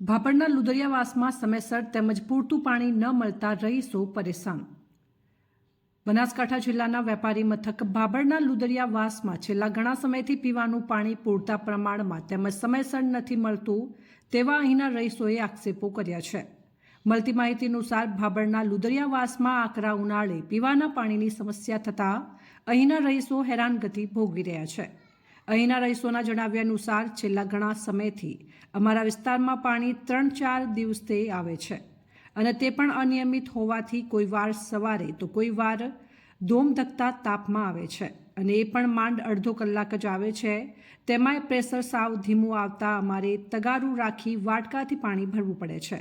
ભાભરના લુદરિયાવાસમાં સમયસર તેમજ પૂરતું પાણી ન મળતા રહીશો પરેશાન. બનાસકાંઠા જિલ્લાના વેપારી મથક ભાભરના લુદરિયાવાસમાં છેલ્લા ઘણા સમયથી પીવાનું પાણી પૂરતા પ્રમાણમાં તેમજ સમયસર નથી મળતું તેવા અહીંના રહીશોએ આક્ષેપો કર્યા છે. મળતી માહિતી અનુસાર ભાભરના લુદરિયાવાસમાં આકરા ઉનાળે પીવાના પાણીની સમસ્યા થતાં અહીંના રહીશો હેરાનગતિ ભોગવી રહ્યા છે. અહીંના રહીશોના જણાવ્યા અનુસાર છેલ્લા ઘણા સમયથી અમારા વિસ્તારમાં પાણી ત્રણ ચાર દિવસે આવે છે અને તે પણ અનિયમિત હોવાથી કોઈ વાર સવારે તો કોઈ વાર ધોમધકતા તાપમાં આવે છે અને એ પણ માંડ અડધો કલાક જ આવે છે. તેમાંય પ્રેશર સાવ ધીમું આવતા અમારે તગારું રાખી વાટકાથી પાણી ભરવું પડે છે.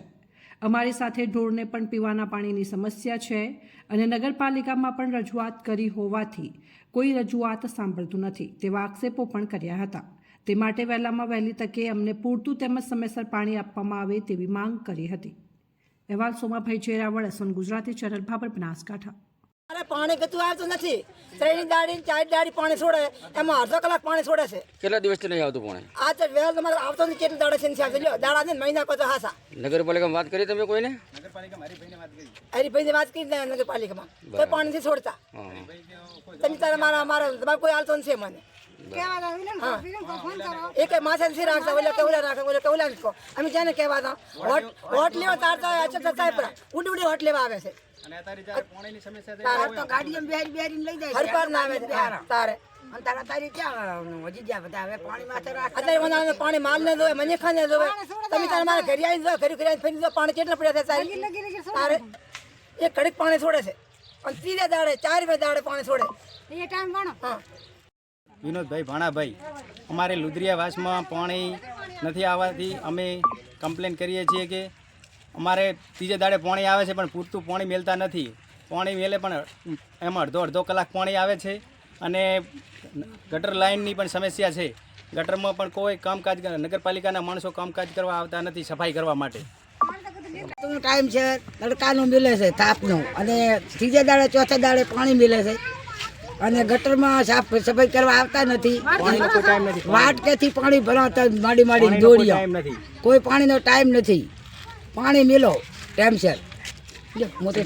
અમારી સાથે ઢોરને પણ પીવાના પાણીની સમસ્યા છે અને નગરપાલિકામાં પણ રજૂઆત કરી હોવાથી કોઈ રજૂઆત સાંભળતું નથી તેવા આક્ષેપો પણ કર્યા હતા. તે માટે વહેલામાં વહેલી તકે અમને પૂરતું તેમજ સમયસર પાણી આપવામાં આવે તેવી માંગ કરી હતી. અહેવાલ સોમાભાઈ ચેરાવળ અસન ગુજરાતી ચેનલ ભાબર બનાસકાંઠા. અરે પાણી ગતું આવતું નથી. ત્રણ દાડી ચાર દાડી પાણી છોડે. એમાં અડધો કલાક પાણી છોડે છે. કેટલા દિવસથી નહીં આવતું પાણી? આ તો વેલ તમારે આવતો નથી કેટલી દાડા છે નથી આવતો લ્યો. દાડા ને મહિના કહો તો હાસા. નગરપાલિકામાં વાત કરી તમે કોઈને? હરીભાઈને વાત કરી નગરપાલિકામાં. કોઈ પાણી નથી છોડતા તમે તારે મારા મારા કોઈ આવતો નથી મને. રાખે ઓલે કેવલા નથી કહો. અમે જેને કહેવા હતા હોટ હોટ લેવા તાર તો અચક થાય પરા ઉડી ઉડી હોટ લેવા આવે છે. પાણી માથે રાખ અત્યારે મને માલ ને જોવે મને ખાને જોવે. તમે તારે મારા ઘરે આવી દો ઘરે ઘરે ફરી દો પાણી કેટલા પડ્યા છે તારે તારે એક ઘડીક પાણી છોડે છે. અને ત્રીજા દાડે ચાર બે દાડે પાણી છોડે. એ ટાઈમ ગણો હા. વિનોદભાઈ ભાણાભાઈ, અમારે લુદરિયાવાસમાં પાણી નથી આવવાથી અમે કમ્પ્લેન કરીએ છીએ કે અમારે ત્રીજે દાડે પાણી આવે છે, પણ પૂરતું પાણી મેળતા નથી. પાણી મેલે પણ એમાં અડધો અડધો કલાક પાણી આવે છે અને ગટર લાઇનની પણ સમસ્યા છે. ગટરમાં પણ કોઈ કામકાજ નગરપાલિકાના માણસો કામકાજ કરવા આવતા નથી, સફાઈ કરવા માટે. ટાઈમ છે, તડકાનું મિલે છે, તાપનું. અને ત્રીજે દાડે, ચોથા દાડે પાણી મિલે છે. અને ગટરમાં સાફ સફાઈ કરવા આવતા નથી. વાટકેથી પાણી ભરાવતા માડી માડી દોડ્યા કોઈ પાણીનો ટાઈમ નથી. પાણી મિલો ટાઈમસર મોટે